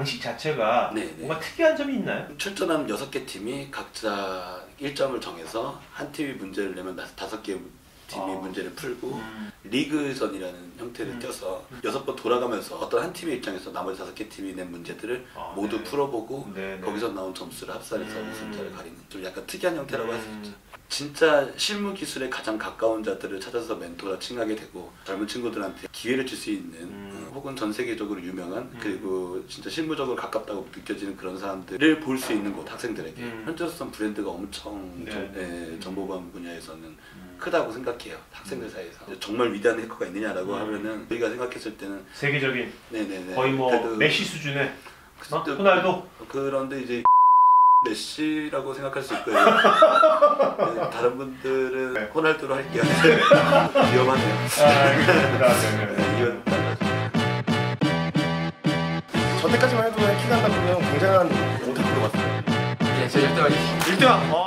방식 자체가 네, 네. 뭔가 특이한 점이 있나요? 출전한 여섯 개 팀이 각자 일정을 정해서 한 팀이 문제를 내면 다- 다섯 개 팀이 아. 문제를 풀고 음. 리그전이라는 형태를 음. 띄어서 여섯 번 돌아가면서 어떤 한 팀의 입장에서 나머지 다섯 개 팀이 낸 문제들을 아, 모두 네. 풀어보고 네, 네. 거기서 나온 점수를 합산해서 음. 우승자를 가리는 좀 약간 특이한 형태라고 할수 음. 있죠. 진짜 실무 기술에 가장 가까운 자들을 찾아서 멘토라 칭하게 되고 젊은 친구들한테 기회를 줄 수 있는 음. 어, 혹은 전 세계적으로 유명한 음. 그리고 진짜 실무적으로 가깝다고 느껴지는 그런 사람들을 볼 수 있는 곳 학생들에게 음. 현재로선 브랜드가 엄청 네. 정, 예, 정보보안 분야에서는 음. 크다고 생각해요 학생들 사이에서 정말 위대한 해커가 있느냐라고 음. 하면은 우리가 생각했을 때는 세계적인 네네네 거의 뭐 메시 수준의 어? 호날두 그런데 이제 메시라고 생각할 수 있고요. 네, 다른 분들은 네. 호날두로 할게요. 위험하네요. 아, 알겠습니다. 네, 네. 네, 이건 저 때까지만 해도 키가 한다 그러면 굉장한 오타쿠로 봤어요. 예, 저 1등 1등! 어.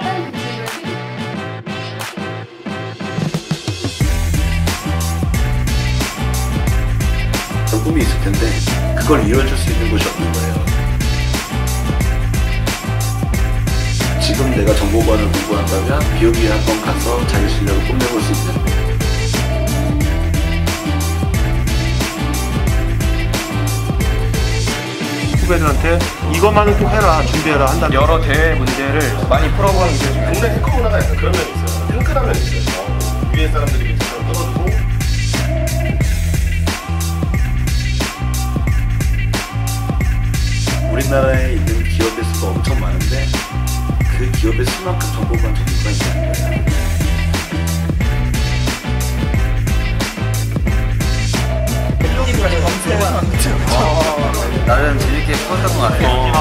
저 꿈이 있을 텐데 그걸 이루어줄 수 있는 곳이 없는 거예요. 지금 내가 정보관을 공부한다면 비오기에 한 번 가서 자기 실력을 뽐내볼 수 있는 후배들한테 이것만은 꼭 해라, 준비해라 한다면 여러 대회 문제를 많이 풀어보는 게 중요해요. 국내 해커 문화가 약간 그런 면이 있어요. 끈끈한 면이 있어요. 어, 위에 사람들이 사람 떨어지고 우리나라에 있는 기업의 수가 엄청 많은데 그 기업의 수만큼 정보관 전문가가 나름 재밌게 풀었던 것 같아요.